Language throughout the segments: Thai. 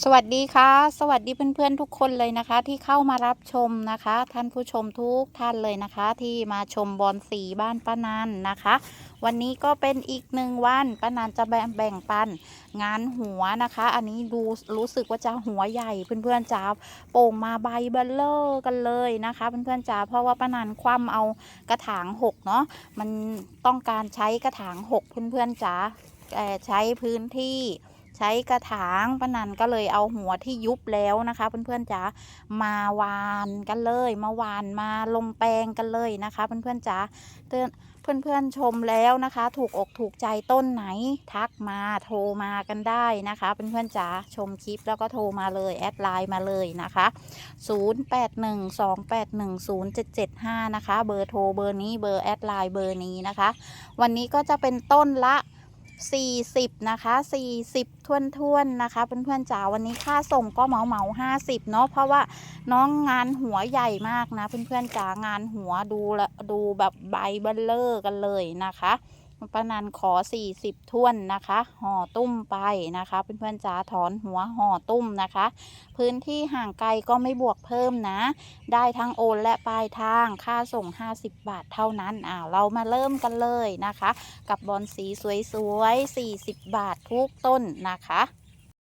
สวัสดีค่ะ สวัสดีเพื่อนๆทุกคนเลยนะคะ ที่เข้ามารับชมนะคะ ท่านผู้ชมทุกท่านเลยนะคะ ที่มาชมบอลสีบ้านป้านันนะคะ วันนี้ก็เป็นอีกหนึ่งวันป้านันจะแบ่งปันงานหัวนะคะ อันนี้ดูรู้สึกว่าจะหัวใหญ่เพื่อนๆจ๋าโป่งมาใบเบลเลอร์กันเลยนะคะ เพื่อนๆจ๋าเพราะว่าป้านันคว่ำเอากระถางหกเนาะมันต้องการใช้กระถางหกเพื่อนๆจ๋าเอ่ใช้พื้นที่ ใช้กระถางป้านันก็เลยเอาหัวที่ยุบแล้วนะคะ เพื่อนๆจ๋ามาวานกันเลย มาวานมาลงแปลงกันเลยนะคะ เพื่อนๆจ๋าเตือนเพื่อนๆชมแล้วนะคะ ถูกอกถูกใจต้นไหนทักมาโทรมากันได้นะคะ เพื่อนๆจ๋าชมคลิปแล้วก็โทรมาเลยแอดไลน์มาเลยนะคะ 0812810775 นะคะ เบอร์โทรเบอร์นี้เบอร์แอดไลน์เบอร์นี้นะคะ วันนี้ก็จะเป็นต้นละ 40 นะคะ 40ท้วนท้วนนะคะ เพื่อนๆจ๋าวันนี้ค่าส่งก็เหมาเหมาห้าสิบเนาะเพราะว่าน้องงานหัวใหญ่มากนะ เพื่อนๆจ๋างานหัวดูละดูแบบใบเบลเลอร์กันเลยนะคะ ป้านันขอ40ท่วนนะคะ ห่อตุ้มไปนะคะ เพื่อนๆจ๋าถอนหัวห่อตุ้มนะคะ พื้นที่ห่างไกลก็ไม่บวกเพิ่มนะ ได้ทั้งโอนและปลายทางค่าส่ง 50 บาทเท่านั้นอ่าเรามาเริ่มกันเลยนะคะ กับบอลสีสวยๆ40 บาททุกต้นนะคะ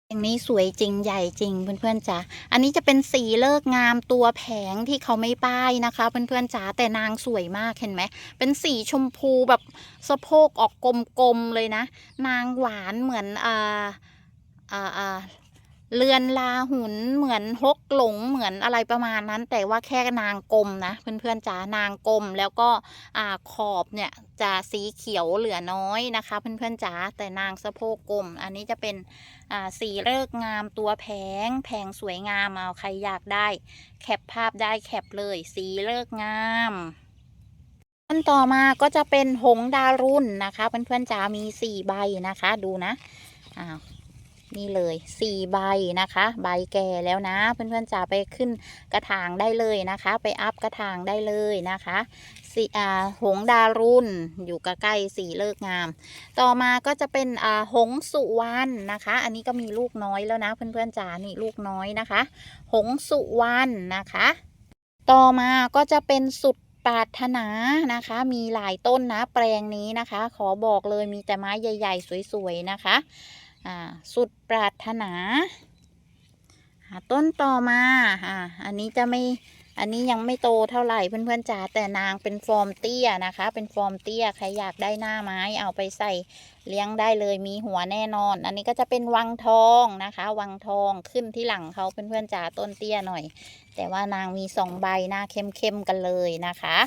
อย่างนี้สวยจริงใหญ่จริงเพื่อนๆจ๋า อันนี้จะเป็นสีเลิกงามตัวแผงที่เขาไม่ป้ายนะคะ เพื่อนๆจ๋าแต่นางสวยมากเห็นไหม เป็นสีชมพูแบบสะโพกออกกลมๆเลยนะ นางหวานเหมือนอ่าอ่าอ่าเรือนลาหุนเหมือนฮก หลงเหมือนอะไรประมาณนั้น แต่ว่าแค่นางกลมนะ เพื่อนๆจ๋านางกลมแล้วก็อ่าขอบเนี่ยจะสีเขียวเหลือน้อยนะคะ เพื่อนๆจ๋าแต่นางสะโพกกลม อันนี้จะเป็นอ่าสีเลิกงามตัวแผงแผงสวยงามเอาใครอยากได้ แคปภาพได้แคปเลย สีเลิกงามต้นต่อมาก็จะเป็นหงดารุนนะคะ เพื่อนๆจ๋ามีสี่ใบนะคะดูนะอ้าว นี่เลยสี่ใบนะคะ ใบแก่แล้วนะ เพื่อนๆจ๋าไปขึ้นกระถางได้เลยนะคะ ไปอัพกระถางได้เลยนะคะสีอ่าหงดารุนอยู่ใกล้ๆสีเลิกงาม ต่อมาก็จะเป็นอ่าหงสุวรรณนะคะ อันนี้ก็มีลูกน้อยแล้วนะ เพื่อนๆจ๋านี่ลูกน้อยนะคะ หงสุวรรณนะคะ ต่อมาก็จะเป็นสุดปรารถนานะคะ มีหลายต้นนะแปลงนี้นะคะ ขอบอกเลยมีแต่ไม้ใหญ่ ๆ สวยๆนะคะ อ่าสุดปรารถนาต้นต่อมาอ่าอันนี้จะไม่อันนี้ยังไม่โตเท่าไหร่เพื่อนๆจ๋าแต่นางเป็นฟอร์มเตี้ยนะคะ เป็นฟอร์มเตี้ยใครอยากได้หน้าไม้เอาไปใส่เลี้ยงได้เลยมีหัวแน่นอน อันนี้ก็จะเป็นวังทองนะคะ วังทองขึ้นที่หลังเขาเพื่อนๆจ๋าต้นเตี้ยหน่อย แต่ว่านางมีสองใบหน้าเข้มๆกันเลยนะคะ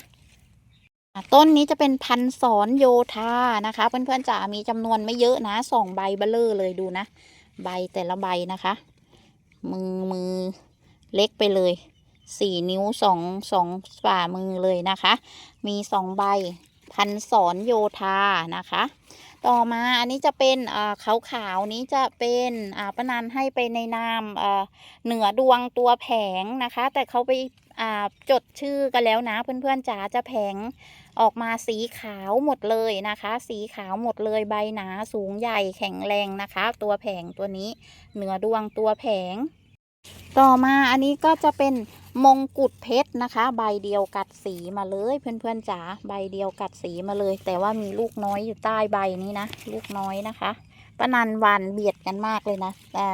ต้นนี้จะเป็นพันสอนโยธานะคะ เพื่อนๆจ๋ามีจำนวนไม่เยอะนะสองใบเบลเลอร์เลยดูนะ ใบแต่ละใบนะคะ มือมือเล็กไปเลยสี่นิ้วสองสองฝ่ามือเลยนะคะ มีสองใบพันสอนโยธานะคะ ต่อมาอันนี้จะเป็นขาวขาวนี้จะเป็นประนันให้ไปในนามเหนือดวงตัวแผงนะคะ แต่เขาไปจดชื่อกันแล้วนะเพื่อนๆจ๋าจะแผง ออกมาสีขาวหมดเลยนะคะ สีขาวหมดเลยใบหนาสูงใหญ่แข็งแรงนะคะ ตัวแผงตัวนี้เหนือดวงตัวแผง ต่อมาอันนี้ก็จะเป็นมงกุฎเพชรนะคะ ใบเดียวกัดสีมาเลยเพื่อนๆจ๋าใบเดียวกัดสีมาเลย แต่ว่ามีลูกน้อยอยู่ใต้ใบนี้นะ ลูกน้อยนะคะป้านันวันเบียดกันมากเลยนะแต่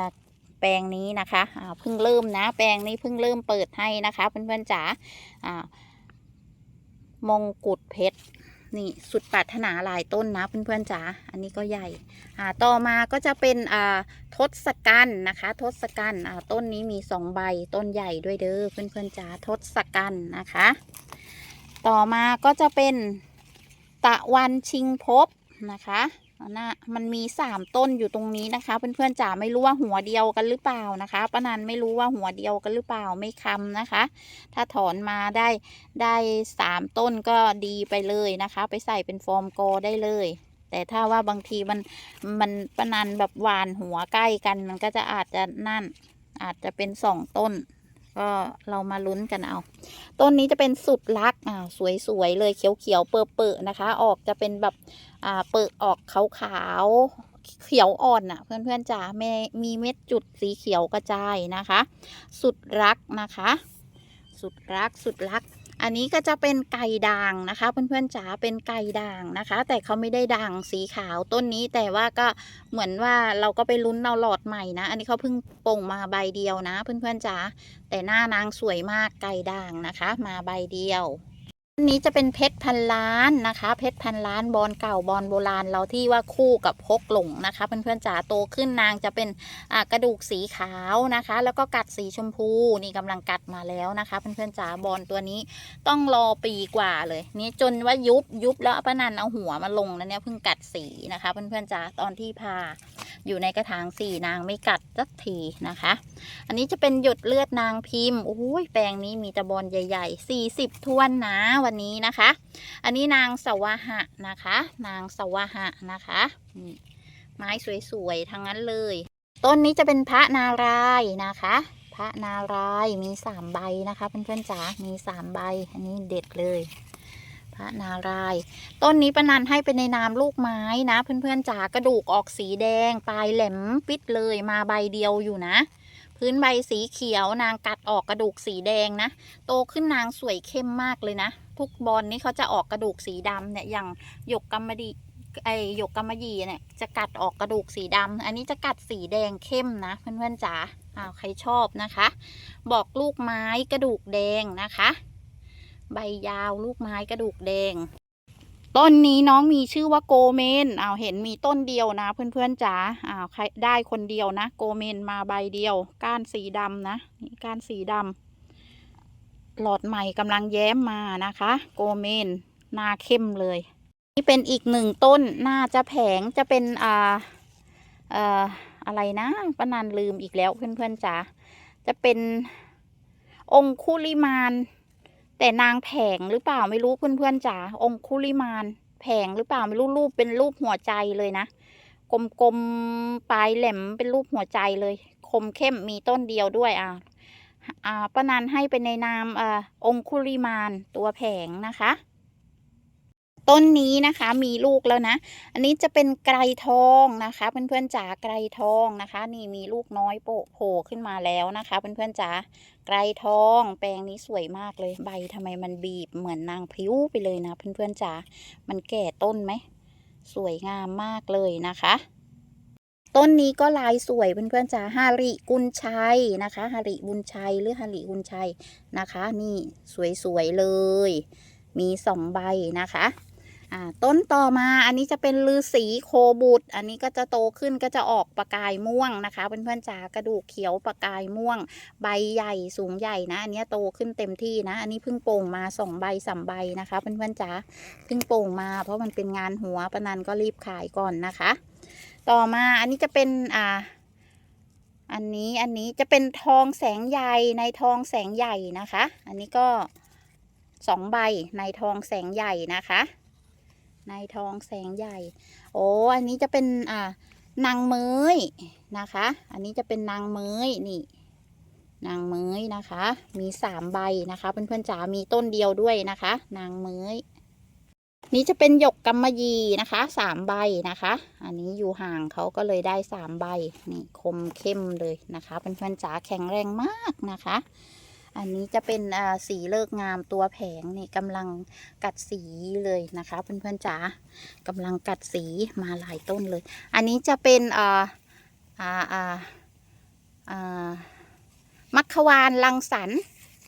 แปลงนี้นะคะเพิ่งเริ่มนะ แปลงนี้เพิ่งเริ่มเปิดให้นะคะ เพื่อนๆจ๋าอ่า มงกุฎเพชรนี่สุดปรารถนาหลายต้นนะเพื่อนๆจ๋าอันนี้ก็ใหญ่อ่าต่อมาก็จะเป็นอ่าทศกัณฐ์นะคะทศกัณฐ์อ่าต้นนี้มีสองใบต้นใหญ่ด้วยเด้อเพื่อนๆจ๋าทศกัณฐ์นะคะ ต่อมาก็จะเป็นตะวันชิงพบนะคะ นะมันมีสามต้นอยู่ตรงนี้นะคะ เพื่อนๆจ๋าไม่รู้ว่าหัวเดียวกันหรือเปล่านะคะป้านันไม่รู้ว่าหัวเดียวกันหรือเปล่าไม่คำนะคะ ถ้าถอนมาได้ได้สามต้นก็ดีไปเลยนะคะ ไปใส่เป็นฟอร์มโกอได้เลย แต่ถ้าว่าบางทีมันมันปะนันแบบหวานหัวใกล้กัน มันก็จะอาจจะนั่น อาจจะเป็นสองต้น ก็เรามาลุ้นกันเอา ต้นนี้จะเป็นสุดรักอ่าสวยๆเลยเขียวๆเปื้อๆนะคะ ออกจะเป็นแบบอ่าเปิดออกขาวเขียวอ่อนอะ เพื่อนๆจ๋าไม่มีเม็ดจุดสีเขียวกระจายนะคะ สุดรักนะคะ สุดรักสุดรัก อันนี้ก็จะเป็นไก่ด่างนะคะ เพื่อนๆจ๋าเป็นไก่ด่างนะคะ แต่เขาไม่ได้ด่างสีขาวต้นนี้แต่ว่าก็เหมือนว่าเราก็ไปลุ้นเอาหลอดใหม่นะ อันนี้เขาเพิ่งโป่งมาใบเดียวนะ เพื่อนๆจ๋าแต่หน้านางสวยมากไก่ด่างนะคะ มาใบเดียว นนี้จะเป็นเพชรพันล้านนะคะ เพชรพันล้านบอลเก่าบอลโบราณเราที่ว่าคู่กับพกหลงนะคะ เพื่อนๆจ๋าโตขึ้นนางจะเป็นกระดูกสีขาวนะคะ แล้วก็กัดสีชมพูนี่กำลังกัดมาแล้วนะคะ เพื่อนๆจ๋าบอลตัวนี้ต้องรอปีกว่าเลย นี่จนว่ายุบยุบแล้วป้านันเอาหัวมาลงแล้วเนี่ยเพิ่งกัดสีนะคะ เพื่อนๆจ๋าตอนที่พา อยู่ในกระถางสี่นางไม่กัดสักทีนะคะ อันนี้จะเป็นหยดเลือดนางพิมพ์โอ้ยแปลงนี้มีตะบอลใหญ่ๆ40ท้วนนะวันนี้นะคะ อันนี้นางสวะหะนะคะ นางสวะหะนะคะนี่ไม้สวยๆทั้งนั้นเลย ต้นนี้จะเป็นพระนารายนะคะพระนารายมีสามใบนะคะเพื่อนๆจ๋า มีสามใบ อันนี้เด็ดเลย พระนารายต้นนี้ปนันให้เป็นในนามลูกไม้นะเพื่อนๆจ๋ากระดูกออกสีแดง ปลายแหลมปิดเลยมาใบเดียวอยู่นะ พื้นใบสีเขียวนางกัดออกกระดูกสีแดงนะ โตขึ้นนางสวยเข้มมากเลยนะ ทุกบอลนี้เขาจะออกกระดูกสีดำเนี่ยอย่างหยกกำมะดีไอหยกกำมะยีเนี่ยจะกัดออกกระดูกสีดำอันนี้จะกัดสีแดงเข้มนะ เพื่อนๆจ๋าอ้าวใครชอบนะคะ บอกลูกไม้กระดูกแดงนะคะ ใบยาวลูกไม้กระดูกแดง ต้นนี้น้องมีชื่อว่าโกเมนอ้าวเห็นมีต้นเดียวนะ เพื่อนๆจ๋าอ้าวใครได้คนเดียวนะ โกเมนมาใบเดียว ก้านสีดำนะนี่ก้านสีดำหลอดใหม่กำลังแย้มมานะคะ โกเมนหน้าเข้มเลย นี่เป็นอีกหนึ่งต้นน่าจะแผงจะเป็นอ่าเอ่ออะไรนะป้านันลืมอีกแล้วเพื่อนๆจ๋าจะเป็นองคุลิมาน แต่นางแผงหรือเปล่าไม่รู้เพื่อนๆจ๋าองคุลิมานแผงหรือเปล่าไม่รู้รูปเป็นรูปหัวใจเลยนะกลมๆปลายแหลมเป็นรูปหัวใจเลย คมเข้มมีต้นเดียวด้วยอ่าอ่าป้านันให้เป็นในนามอ่าองคุลิมานตัวแผงนะคะ ต้นนี้นะคะมีลูกแล้วนะ อันนี้จะเป็นไกรทองนะคะเพื่อนๆจ๋าไกรทองนะคะ นี่มีลูกน้อยโปะโผล่ขึ้นมาแล้วนะคะเพื่อนๆจ๋าไกรทองแปลงนี้สวยมากเลยใบทำไมมันบีบเหมือนนางพิ้วไปเลยนะ เพื่อนๆจ๋ามันแก่ต้นไหมสวยงามมากเลยนะคะต้นนี้ก็ลายสวยเพื่อนๆจ๋าฮาริกุลชัยนะคะฮาริบุญชัยหรือฮาริกุลชัยนะคะ นี่สวยๆเลย มีสองใบนะคะ อ่าต้นต่อมาอันนี้จะเป็นลือสีโคบุตร อันนี้ก็จะโตขึ้นก็จะออกประกายม่วงนะคะเพื่อนๆจ๋ากระดูกเขียวประกายม่วง ใบใหญ่สูงใหญ่นะอันนี้โตขึ้นเต็มที่นะ อันนี้เพิ่งโป่งมาสองใบสามใบนะคะเพื่อนๆจ๋าเพิ่งโป่งมา เพราะมันเป็นงานหัวปะนันก็รีบขายก่อนนะคะ ต่อมาอันนี้จะเป็นอ่าอันนี้อันนี้จะเป็นทองแสงใหญ่ในทองแสงใหญ่นะคะ อันนี้ก็สองใบในทองแสงใหญ่นะคะ ในทองแสงใหญ่ โอ้อันนี้จะเป็นอ่านางเมยนะคะ อันนี้จะเป็นนางเมยนี่ นางเมยนะคะ มีสามใบนะคะเพื่อนๆจ๋ามีต้นเดียวด้วยนะคะ นางเมยนี่จะเป็นหยกกำมะหยี่นะคะสามใบนะคะ อันนี้อยู่ห่างเขาก็เลยได้สามใบนี่คมเข้มเลยนะคะเพื่อนๆจ๋าแข็งแรงมากนะคะ อันนี้จะเป็นสีเลิกงามตัวแผงนี่กำลังกัดสีเลยนะคะเพื่อนๆจ๋ากำลังกัดสีมาหลายต้นเลย อันนี้จะเป็นอ่าอ่าอ่าอ่ามัคควานลังสรร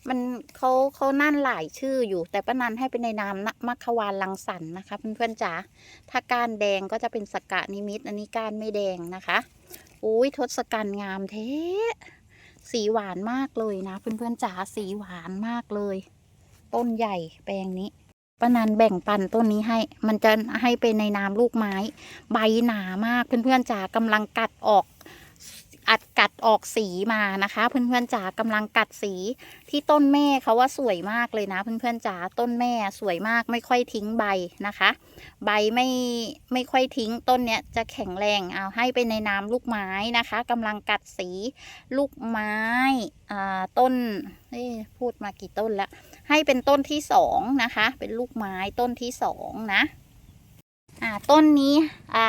มันเขาเขานั่นหลายชื่ออยู่ แต่ป้านันให้เป็นในนามนะมัคควานลังสรรค์นะคะ เพื่อนๆจ๋าถ้ากานแดงก็จะเป็นสกกะนิมิต อันนี้กานไม่แดงนะคะ อุ้ยทศกัณฐ์งามเท สีหวานมากเลยนะ เพื่อนๆจ๋าสีหวานมากเลย ต้นใหญ่แปลงนี้ป้านันแบ่งปันต้นนี้ให้ มันจะให้เป็นในนามลูกไม้ ใบหนามากเพื่อนๆจ๋ากำลังกัดออก อัดกัดออกสีมานะคะ เพื่อนๆจ๋ากำลังกัดสีที่ต้นแม่เขาว่าสวยมากเลยนะ เพื่อนๆจ๋าต้นแม่สวยมากไม่ค่อยทิ้งใบนะคะ ใบไม่ไม่ค่อยทิ้งต้นเนี้ยจะแข็งแรงเอาให้ไปในนามลูกไม้นะคะกำลังกัดสีลูกไม้อ่าต้นเอ้พูดมากี่ต้นแล้วให้เป็นต้นที่สองนะคะ เป็นลูกไม้ต้นที่สองนะอ่าต้นนี้อ่า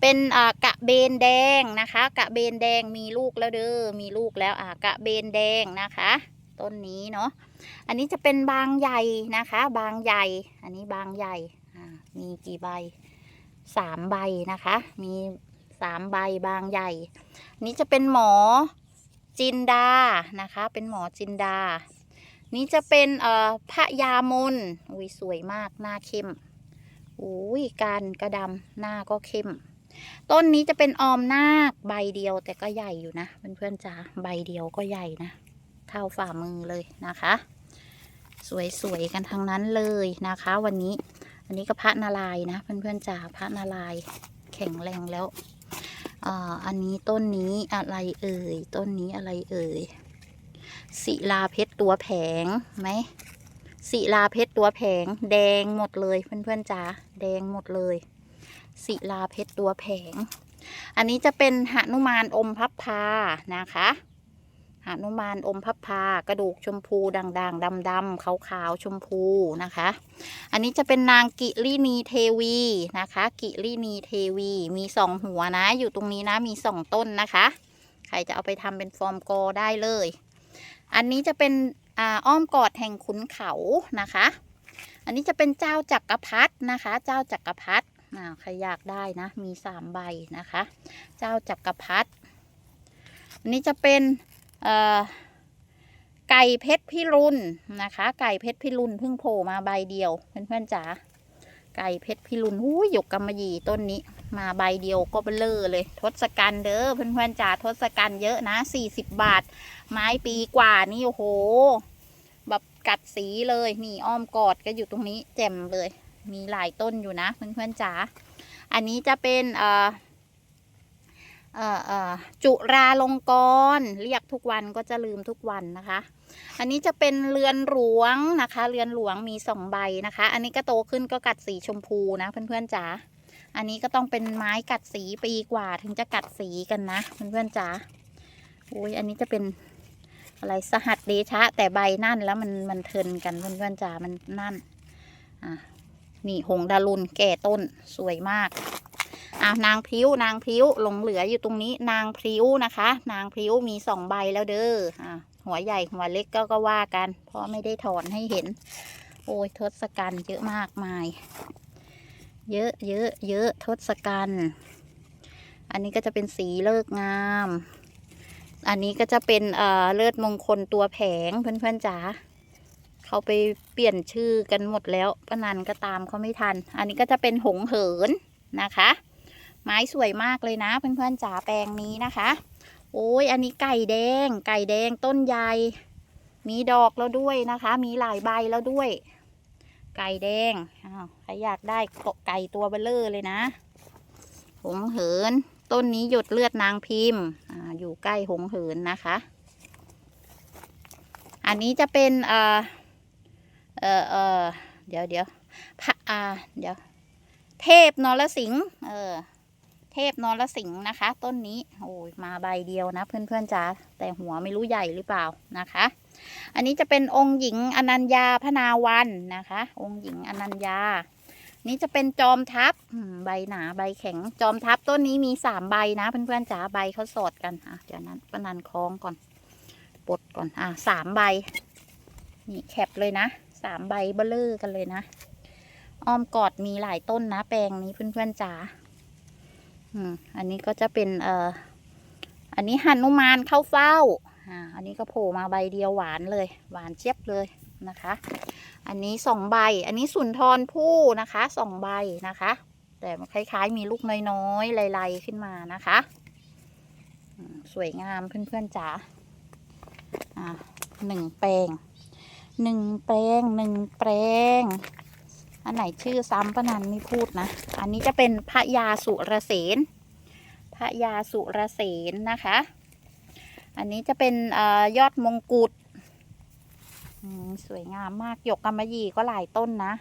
เป็นกะเบนแดงนะคะ กะเบนแดงมีลูกแล้วเด้อมีลูกแล้วอ่ากะเบนแดงนะคะต้นนี้เนาะอันนี้จะเป็นบางใหญ่นะคะ บางใหญ่ อันนี้บางใหญ่มีกี่ใบสามใบนะคะ มีสามใบบางใหญ่นี่จะเป็นหมอจินดานะคะ เป็นหมอจินดา นี่จะเป็นเอ่อพระยามนอุ้ยสวยมากหน้าเข้มอุ้ยการกระดำหน้าก็เข้ม ต้นนี้จะเป็นออมนาคใบเดียวแต่ก็ใหญ่อยู่นะเพื่อนๆจ๋าใบเดียวก็ใหญ่นะ เท่าฝ่ามือเลยนะคะ สวยๆกันทั้งนั้นเลยนะคะ วันนี้อันนี้ก็พระนารายนะเพื่อนๆจ๋าพระนารายแข็งแรงแล้วอันนี้ต้นนี้อะไรเอ่ย ต้นนี้อะไรเอ่ยศิลาเพชรตัวแผงไหมศิลาเพชรตัวแผง แดงหมดเลยเพื่อนๆจ๋าแดงหมดเลย ศิลาเพชรตัวแผง อันนี้จะเป็นหนุมานอมพับพานะคะหนุมานอมพับพากระดูกชมพูด่างๆดำๆขาวๆชมพูนะคะ อันนี้จะเป็นนางกิรินีเทวีนะคะ กิรินีเทวีมีสองหัวนะ อยู่ตรงนี้นะมีสองต้นนะคะ ใครจะเอาไปทำเป็นฟอร์มกอได้เลย อันนี้จะเป็นอ้อมกอดแห่งขุนเขานะคะ อันนี้จะเป็นเจ้าจักรพรรดินะคะ เจ้าจักรพรรดิ อ่าใครอยากได้นะ มีสามใบนะคะ เจ้าจักรพรรดิอันนี้จะเป็นไก่เพชรพิรุณนะคะ ไก่เพชรพิรุณเพิ่งโผล่มาใบเดียวเพื่อนๆจ๋าไก่เพชรพิรุณหูยหยกกำมะหยี่ต้นนี้ มาใบเดียวก็เบลอเลย ทศกัณฐ์เด้อเพื่อนๆจ๋าทศกัณฐ์เยอะนะสี่สิบบาท ไม้ปีกว่านี่โอ้โหแบบกัดสีเลยนี่อ้อมกอดก็อยู่ตรงนี้แจ่มเลย มีหลายต้นอยู่นะเพื่อนๆจ๋า อันนี้จะเป็นเอ่อเอ่อเอ่อจุราลงกรเรียกทุกวันก็จะลืมทุกวันนะคะ อันนี้จะเป็นเรือนหลวงนะคะ เรือนหลวงมีสองใบนะคะ อันนี้ก็โตขึ้นก็กัดสีชมพูนะเพื่อนๆจ๋า อันนี้ก็ต้องเป็นไม้กัดสีปีกว่าถึงจะกัดสีกันนะเพื่อนๆจ๋าโอ้ยอันนี้จะเป็นอะไรสหัสเดชะ แต่ใบนั่นแล้วมันมันเทินกันเพื่อนๆจ๋ามันนั่นอะ นี่หงดารุนแก่ต้นสวยมากอะนางพริ้วนางพริ้วหลงเหลืออยู่ตรงนี้นางพริ้วนะคะ นางพริ้วมีสองใบแล้วเด้ออะหัวใหญ่หัวเล็กก็ก็ว่ากัน เพราะไม่ได้ถอนให้เห็น โอ้ยทศกัณฐ์เยอะมากมาย เยอะเยอะเยอะทศกัณฐ์อันนี้ก็จะเป็นสีเลิกงาม อันนี้ก็จะเป็นเอ่อเลือดมงคลตัวแผงเพื่อนๆจ๋า เขาไปเปลี่ยนชื่อกันหมดแล้วป้านันก็ตามเขาไม่ทัน อันนี้ก็จะเป็นหงเหินนะคะ ไม้สวยมากเลยนะเพื่อนๆจ๋าแปลงนี้นะคะ โอ้ยอันนี้ไก่แดง ไก่แดงต้นใหญ่มีดอกแล้วด้วยนะคะ มีหลายใบแล้วด้วย ไก่แดงอ้าวใครอยากได้ไก่ตัวเบลเลอร์เลยนะ หงเหิน ต้นนี้หยดเลือดนางพิมพ์ออยู่ใกล้หงเหินนะคะ อันนี้จะเป็นเอ่อ เออเออเดี๋ยวเดี๋ยวพระอาเดี๋ยว เทพนรสิงห์เออ เทพนรสิงห์นะคะ ต้นนี้โอ้ยมาใบเดียวนะเพื่อนๆจ๋าแต่หัวไม่รู้ใหญ่หรือเปล่านะคะ อันนี้จะเป็นองค์หญิงอนัญญาพนาวันนะคะ องค์หญิงอนัญญา นี่จะเป็นจอมทัพใบหนาใบแข็งจอมทัพต้นนี้มีสามใบนะเพื่อนๆจ๋าใบเขาสอดกันอะเดี๋ยวนั้นปนันคล้องก่อนปลดก่อนอะสามใบนี่แคปเลยนะ สามใบเบลเลอร์กันเลยนะ อ้อมกอดมีหลายต้นนะ แปลงนี้เพื่อนๆจ๋าอืมอันนี้ก็จะเป็นเอ่ออันนี้หันุมานเข้าเฝ้า อ่า อันนี้ก็โผล่มาใบเดียวหวานเลย หวานเจี๊ยบเลยนะคะ อันนี้สองใบ อันนี้สุนทรผู้นะคะสองใบนะคะ แต่คล้ายๆ มีลูกน้อยๆลายๆขึ้นมานะคะสวยงามเพื่อนๆจ๋าอ่าหนึ่งแปลง หนึ่งแปลงหนึ่งแปลง อันไหนชื่อซ้ำปะนันไม่พูดนะ อันนี้จะเป็นพระยาสุรเสนพระยาสุรเสนนะคะ อันนี้จะเป็นอยอดมงกุฎสวยงามมากหยกกำมะหยี่ก็หลายต้นนะ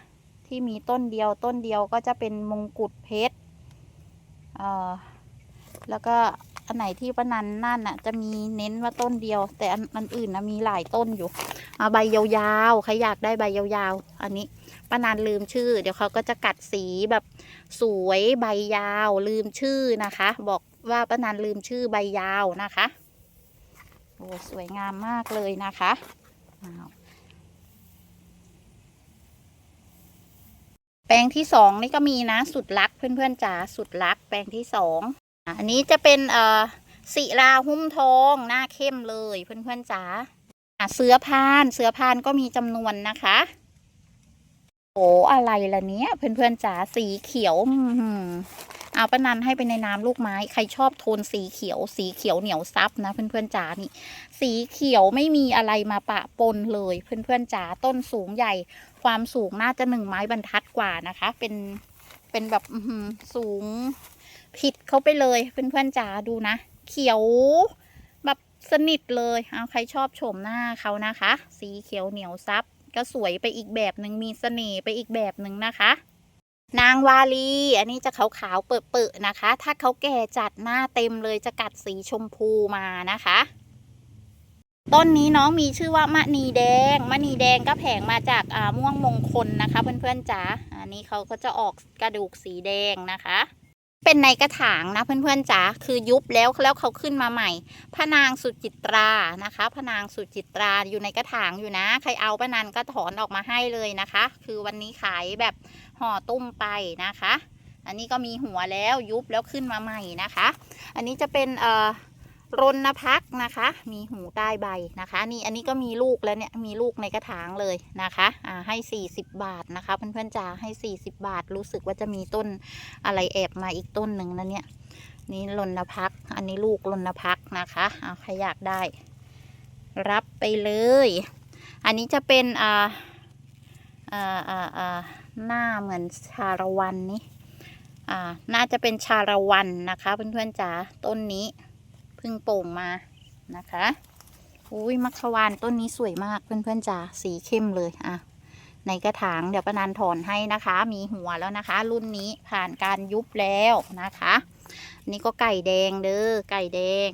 ที่มีต้นเดียวต้นเดียวก็จะเป็นมงกุฎเพชรแล้วก็ อันไหนที่ป้านันนั่นน่ะ จะมีเน้นว่าต้นเดียว แต่อันอันอื่นนะมีหลายต้นอยู่อ่าใบยาวๆใครอยากได้ใบยาวๆ อันนี้ป้านันลืมชื่อ เดี๋ยวเขาก็จะกัดสีแบบสวยใบยาวลืมชื่อนะคะ บอกว่าป้านันลืมชื่อใบยาวนะคะโอ้สวยงามมากเลยนะคะแปลงที่สองนี่ก็มีนะสุดรักเพื่อนๆจ๋าสุดรักแปลงที่สอง อันนี้จะเป็นเอ่อศิลาหุ้มทองหน้าเข้มเลยเพื่อนๆจ๋าอะเสือพานเสือพานก็มีจำนวนนะคะ โอ้อะไรล่ะเนี้ยเพื่อนๆจ๋าสีเขียวอเอาป้านันให้ไปในน้ำลูกไม้ ใครชอบโทนสีเขียว สีเขียวเหนียวซับนะเพื่อนๆจ๋านี่ สีเขียวไม่มีอะไรมาปะปนเลยเพื่อนๆจ๋าต้นสูงใหญ่ ความสูงน่าจะหนึ่งไม้บรรทัดกว่านะคะ เป็นเป็นแบบสูง ผิดเขาไปเลยเพื่อนๆจ๋าดูนะ เขียวแบบสนิทเลยเอาใครชอบชมหน้าเขานะคะ สีเขียวเหนียวซับก็สวยไปอีกแบบหนึ่งมีเสน่ห์ไปอีกแบบหนึ่งนะคะ นางวาลี อันนี้จะขาวๆเปื่อๆนะคะ ถ้าเขาแก่จัดหน้าเต็มเลยจะกัดสีชมพูมานะคะต้นนี้น้องมีชื่อว่ามะนีแดงมะนีแดงก็แผงมาจากม่วงมงคลนะคะ เพื่อนๆจ๋าอันนี้เขาก็จะออกกระดูกสีแดงนะคะ เป็นในกระถางนะเพื่อนๆจ๋าคือยุบแล้วแล้วเขาขึ้นมาใหม่พระนางสุจิตรานะคะพระนางสุจิตราอยู่ในกระถางอยู่นะ ใครเอาป้านันก็ถอนออกมาให้เลยนะคะ คือวันนี้ขายแบบห่อตุ้มไปนะคะ อันนี้ก็มีหัวแล้วยุบแล้วขึ้นมาใหม่นะคะ อันนี้จะเป็นเอ่อ รณพักนะคะ มีหูใต้ใบนะคะ นี่อันนี้ก็มีลูกแล้วเนี่ยมีลูกในกระถางเลยนะคะอ่าให้ 40 บาทนะคะเพื่อนๆจ๋าให้ 40 บาท รู้สึกว่าจะมีต้นอะไรแอบมาอีกต้นหนึ่งนะเนี่ยนี่รณพัก อันนี้ลูกรณพักนะคะเอาใครอยากได้ รับไปเลย อันนี้จะเป็นอ่าอ่าอ่าอ่าหน้าเหมือนชาละวันนี่อ่าน่าจะเป็นชาละวันนะคะเพื่อนๆจ๋าต้นนี้ พิ่งโป่งมานะคะอุ้ยมักขวานต้นนี้สวยมากเพื่อนๆจ๋าสีเข้มเลยอะในกระถางเดี๋ยวประนานถอนให้นะคะ มีหัวแล้วนะคะ รุ่นนี้ผ่านการยุบแล้วนะคะนนี้ก็ไก่แดงเด้อไก่แดง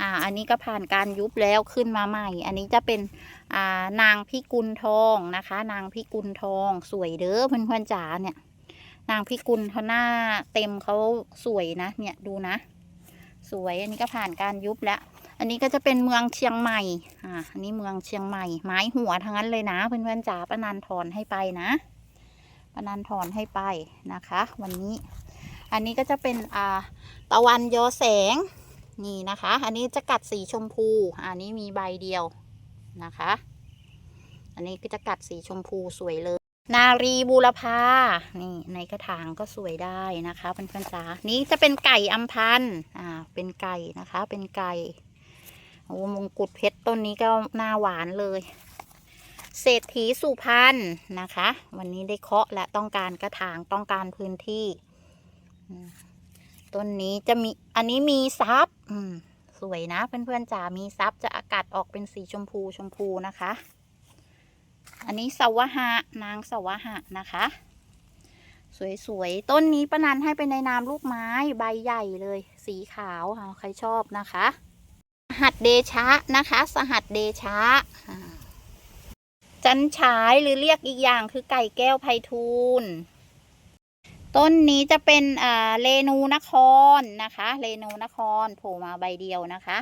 อ่าอันนี้ก็ผ่านการยุบแล้วขึ้นมาใหม่ อันนี้จะเป็นอ่านางพิกุลทองนะคะ นางพิกุลทองสวยเด้อเพื่อนๆจ๋าเนี่ย นางพิกุลเขาหน้าเต็มเขาสวยนะ เนี่ยดูนะ สวยอันนี้ก็ผ่านการยุบแล้ว อันนี้ก็จะเป็นเมืองเชียงใหม่ อ่า อันนี้เมืองเชียงใหม่ ไม้หัวทั้งนั้นเลยนะเพื่อนๆจ๋าป้านันถอนให้ไปนะป้านันถอนให้ไปนะคะ วันนี้ อันนี้ก็จะเป็นอ่าตะวันยอแสงนี่นะคะ อันนี้จะกัดสีชมพู อันนี้มีใบเดียวนะคะ อันนี้ก็จะกัดสีชมพูสวยเลย นารีบูรพา นี่ในกระถางก็สวยได้นะคะเพื่อนๆจ๋า นี้จะเป็นไก่อัมพันธ์อ่า เป็นไก่นะคะ เป็นไก่ โอ้มงกุฎเพชรต้นนี้ก็หน้าหวานเลย เศรษฐีสุพรรณนะคะ วันนี้ได้เคาะและต้องการกระถางต้องการพื้นที่ ต้นนี้จะมี อันนี้มีซับ อืม สวยนะเพื่อนๆจ๋า มีซับจะอากาศออกเป็นสีชมพูชมพูนะคะ อันนี้สวะหะนางสวะหะนะคะ สวยๆ ต้นนี้ประนันให้ไปในนามลูกไม้ใบใหญ่เลย สีขาวใครชอบนะคะหัสเดชะนะคะ สหัสเดชะจันฉายหรือเรียกอีกอย่างคือไก่แก้วไพฑูรย์ต้นนี้จะเป็นอ่าเรนูนครนะคะ เรนูนครโผล่มาใบเดียวนะคะ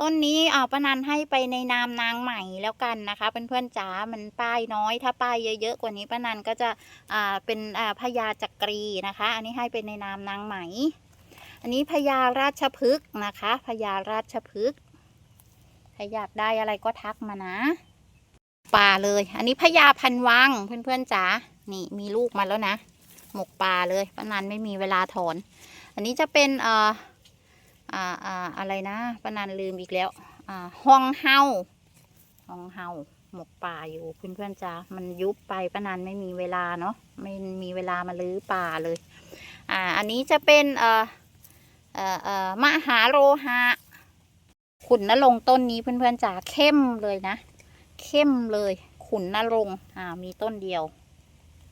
ต้นนี้อ่าป้านันให้ไปในนามนางใหม่แล้วกันนะคะเพื่อนๆจ๋ามันป้ายน้อย ถ้าป้ายเยอะๆกว่านี้ป้านันก็จะอ่าเป็นอ่าพญาจักรีนะคะ อันนี้ให้เป็นในนามนางใหม่ อันนี้พญาราชพฤกษ์นะคะพญาราชพฤกษ์ใครอยากได้อะไรก็ทักมานะ ป่าเลย อันนี้พญาพันวังเพื่อนๆจ๋านี่มีลูกมาแล้วนะ หมกป่าเลยป้านันไม่มีเวลาถอน อันนี้จะเป็นเอ่อ อ่าอ่าอะไรนะป้านันลืมอีกแล้ว อ่าห้องเฮาห้องเฮาหมกป่าอยู่เพื่อนๆจ๋ามันยุบไปป้านันไม่มีเวลาเนาะไม่มีเวลามาลื้อป่าเลย อ่า อันนี้จะเป็นเอ่อเอ่อเอ่อมหาโลหะขุนนรงต้นนี้เพื่อนๆจ๋าเข้มเลยนะ เข้มเลย ขุนนรงอ่ามีต้นเดียว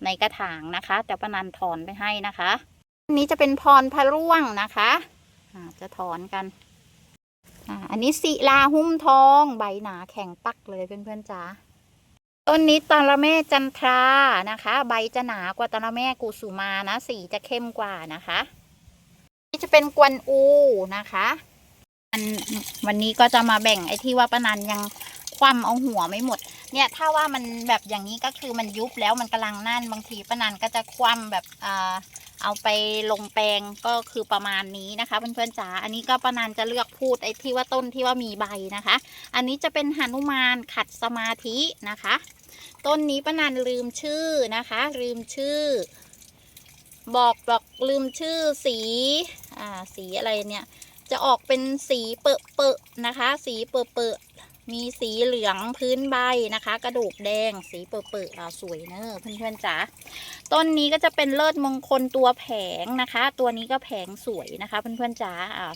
ในกระถางนะคะ แต่ปานันถอนไปให้นะคะอันนี้จะเป็นพรพระร่วงนะคะ จะถอนกันอันนี้ศิลาหุ้มทองใบหนาแข็งปักเลยเพื่อนๆจ๋าต้นนี้ตาละแม่จันทรานะคะ ใบจะหนากว่าตาละแม่กุสุมานะสีจะเข้มกว่านะคะนี่จะเป็นกวนอูนะคะอันวันนี้ก็จะมาแบ่งไอ้ที่ว่าปานันยังคว่ำเอาหัวไม่หมด เนี่ยถ้าว่ามันแบบอย่างนี้ก็คือมันยุบแล้วมันกำลังนั่นบางทีปานันก็จะคว่ำแบบอ่า เอาไปลงแปลงก็คือประมาณนี้นะคะเพื่อนๆจ๋าอันนี้ก็ปานันจะเลือกพูดไอ้ที่ว่าต้นที่ว่ามีใบนะคะ อันนี้จะเป็นหนุมานขัดสมาธินะคะ ต้นนี้ป้านันลืมชื่อนะคะ ลืมชื่อ บอกบอกลืมชื่อสีอ่าสีอะไรเนี่ยจะออกเป็นสีเปอะเปอะๆนะคะ สีเปอะเปอะ มีสีเหลืองพื้นใบนะคะ กระดูกแดงสีเปอะเปอๆสวยเนอะเพื่อนๆจ๋าต้นนี้ก็จะเป็นเลิศมงคลตัวแผงนะคะ ตัวนี้ก็แผงสวยนะคะเพื่อนๆจ๋าอ่า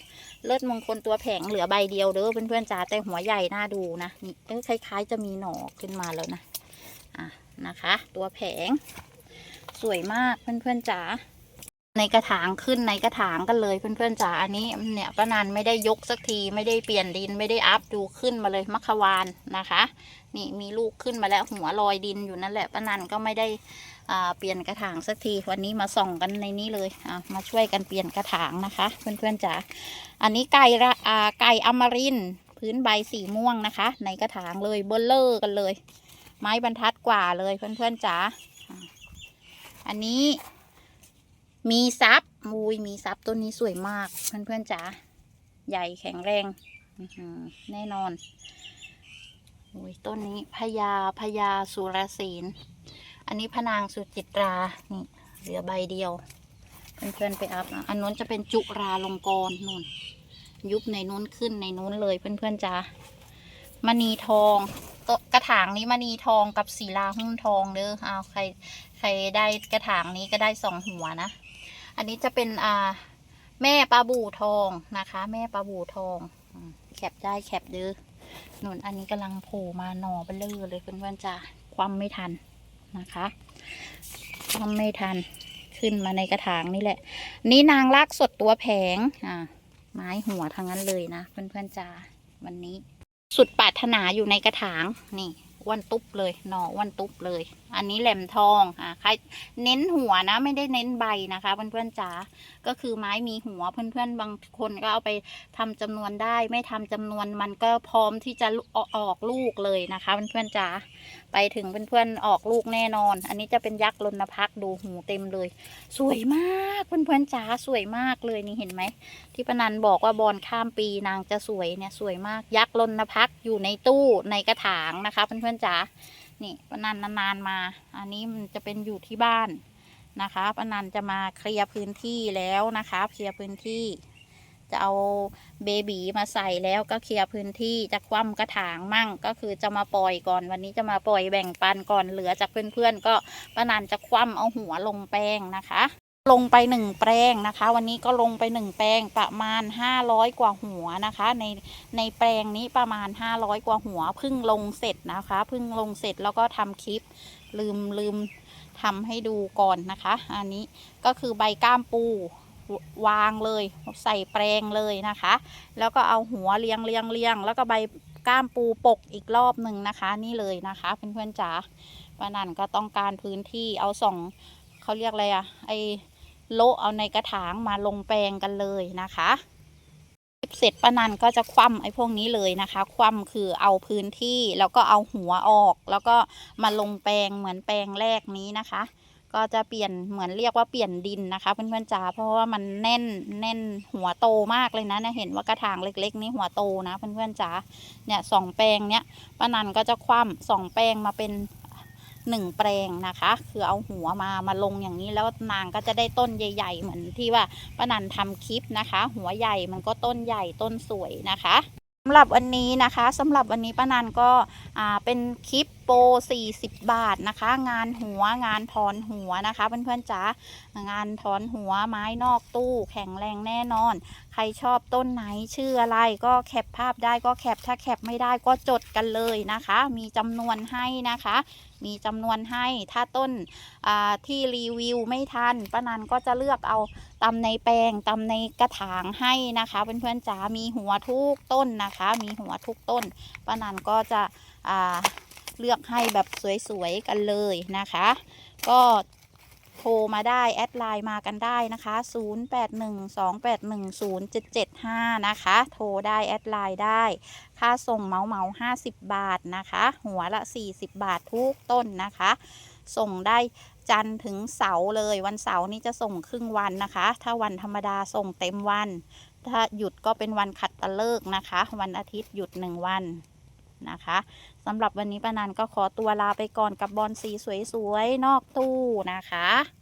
เลิศมงคลตัวแผงเหลือใบเดียวเด้อเพื่อนๆจ๋าแต่หัวใหญ่น่าดูนะนี่คล้ายๆ จะมีหน่อขึ้นมาแล้วนะอะนะคะ ตัวแผงสวยมากเพื่อนๆจ๋า ในกระถางขึ้นในกระถางกันเลยเพื่อนๆจ๋าอันนี้เนี่ยป้านันไม่ได้ยกสักทีไม่ได้เปลี่ยนดินไม่ได้อัพดูขึ้นมาเลยมัควานนะคะ นี่มีลูกขึ้นมาแล้วหัวลอยดินอยู่นั่นแหละป้านันก็ไม่ได้อ่าเปลี่ยนกระถางสักทีวันนี้มาส่องกันในนี้เลยมาช่วยกันเปลี่ยนกระถางนะคะ เพื่อนๆจ๋าอันนี้ไก่ละอ่าไก่อมรินพื้นใบสีม่วงนะคะ ในกระถางเลยเบลเลอร์กันเลย ไม้บรรทัดกว่าเลยเพื่อนๆจ๋าอะอันนี้ มีซับมุยมีซับต้นนี้สวยมาก เพื่อนๆจ๋าใหญ่แข็งแรงแน่นอนโอ้ยต้นนี้พญาพญาสุรศีลอันนี้พนางสุจิตรา นี่เหลือใบเดียว เพื่อนๆไปอัพอะอันนู้นจะเป็นจุราลงกรนู่น ยุบในนู้นขึ้นในนู้นเลยเพื่อนๆจ๋ามณีทองกระถางนี้มณีทองกับศิลาหุ้มทองเด้อเอาใครใครได้กระถางนี้ก็ได้สองหัวนะ อันนี้จะเป็นอ่าแม่ปลาบูทองนะคะ แม่ปลาบูทองแคปได้แคปเด้อหนุนอันนี้กำลังโผล่มาหน่อเบลเลอร์เลยเพื่อนๆจ้าความไม่ทันนะคะความไม่ทันขึ้นมาในกระถางนี่แหละ นี่นางลากสดตัวแผงอ่าไม้หัวทั้งนั้นเลยนะเพื่อนๆจ้าวันนี้ สุดปรารถนาอยู่ในกระถางนี่ อ้วันตุ๊บเลยหน่ออ้วันตุ๊บเลย อันนี้แหลมทองอ่าใครเน้นหัวนะ ไม่ได้เน้นใบนะคะเพื่อนๆจ๋าก็คือไม้มีหัวเพื่อนๆบางคนก็เอาไปทำจำนวนได้ ไม่ทำจำนวนมันก็พร้อมที่จะอออกลูกเลยนะคะเพื่อนๆจ๋าไปถึงเพื่อนๆออกลูกแน่นอน อันนี้จะเป็นยักษ์ลนพักดูหูเต็มเลย สวยมากเพื่อนๆจ๋าสวยมากเลยนี่เห็นไหมที่ปนันบอกว่าบอลข้ามปีนางจะสวยเนี่ยสวยมากยักษ์ลนพักอยู่ในตู้ในกระถางนะคะเพื่อนๆจ๋านี่ปนันนานๆมา อันนี้มันจะเป็นอยู่ที่บ้านนะคะปนันจะมาเคลียร์พื้นที่แล้วนะคะเคลียร์พื้นที่จะเอาเบบีมาใส่แล้วก็เคลียร์พื้นที่จะคว่ำกระถางมั่งก็คือจะมาปล่อยก่อนวันนี้จะมาปล่อยแบ่งปันก่อนเหลือจากเพื่อนๆก็ปนันจะคว่ำเอาหัวลงแป้งนะคะ ลงไปหนึ่งแปลงนะคะ วันนี้ก็ลงไปหนึ่งแปลงประมาณห้าร้อยกว่าหัวนะคะ ในในแปลงนี้ประมาณห้าร้อยกว่าหัวเพิ่งลงเสร็จนะคะเพิ่งลงเสร็จแล้วก็ทำคลิปลืมลืมทำให้ดูก่อนนะคะ อันนี้ก็คือใบก้ามปูวางเลยใส่แปลงเลยนะคะ แล้วก็เอาหัวเรียงเรียงเรียงแล้วก็ใบก้ามปูปกอีกรอบหนึ่งนะคะ นี่เลยนะคะเพื่อนๆจ๋าป้านันก็ต้องการพื้นที่เอาสองเขาเรียกอะไรอะไอ โละเอาในกระถางมาลงแปลงกันเลยนะคะเสร็จป้านันก็จะคว่ำไอ้พวกนี้เลยนะคะ คว่ำคือเอาพื้นที่แล้วก็เอาหัวออก แล้วก็มาลงแปลงเหมือนแปลงแรกนี้นะคะ ก็จะเปลี่ยนเหมือนเรียกว่าเปลี่ยนดินนะคะเพื่อนๆจ๋าเพราะว่ามันแน่นแน่นหัวโตมากเลยนะเนี่ยเห็นว่ากระถางเล็ก ๆ นี่หัวโตนะเพื่อนๆจ๋าเนี่ยสองแปลงเนี้ยป้านันก็จะคว่ำสองแปลงมาเป็น หนึ่งแปลงนะคะ คือเอาหัวมามาลงอย่างนี้แล้วนางก็จะได้ต้นใหญ่ ๆ เหมือนที่ว่าป้านันทำคลิปนะคะ หัวใหญ่มันก็ต้นใหญ่ต้นสวยนะคะสำหรับวันนี้นะคะสำหรับวันนี้ป้านันก็เป็นคลิปโปร40 บาทนะคะ งานหัวงานถอนหัวนะคะเพื่อนๆจ๋างานถอนหัวไม้นอกตู้แข็งแรงแน่นอน ใครชอบต้นไหนชื่ออะไรก็แคปภาพได้ก็แคปถ้าแคปไม่ได้ก็จดกันเลยนะคะ มีจำนวนให้นะคะ มีจำนวนให้ถ้าต้นที่รีวิวไม่ทันป้านันก็จะเลือกเอาตำในแปลงตำในกระถางให้นะคะเพื่อนๆจ๋ามีหัวทุกต้นนะคะ มีหัวทุกต้นป้านันก็จะเลือกให้แบบสวยๆกันเลยนะคะ ก็ ทรมาได้แอดไลน์มากันได้นะคะ 0812810775 นะคะ โทรได้แอดไลน์ได้ ค่าส่งเหมาเหมา50 บาทนะคะ หัวละ 40 บาททุกต้นนะคะ ส่งได้จันทร์ถึงเสาร์เลย วันเสาร์นี้จะส่งครึ่งวันนะคะ ถ้าวันธรรมดาส่งเต็มวัน ถ้าหยุดก็เป็นวันขัดตะเลิกนะคะ วันอาทิตย์หยุดหนึ่งวันนะคะ สำหรับวันนี้ป้านันก็ขอตัวลาไปก่อนกับบอลสีสวยๆ นอกตู้นะคะ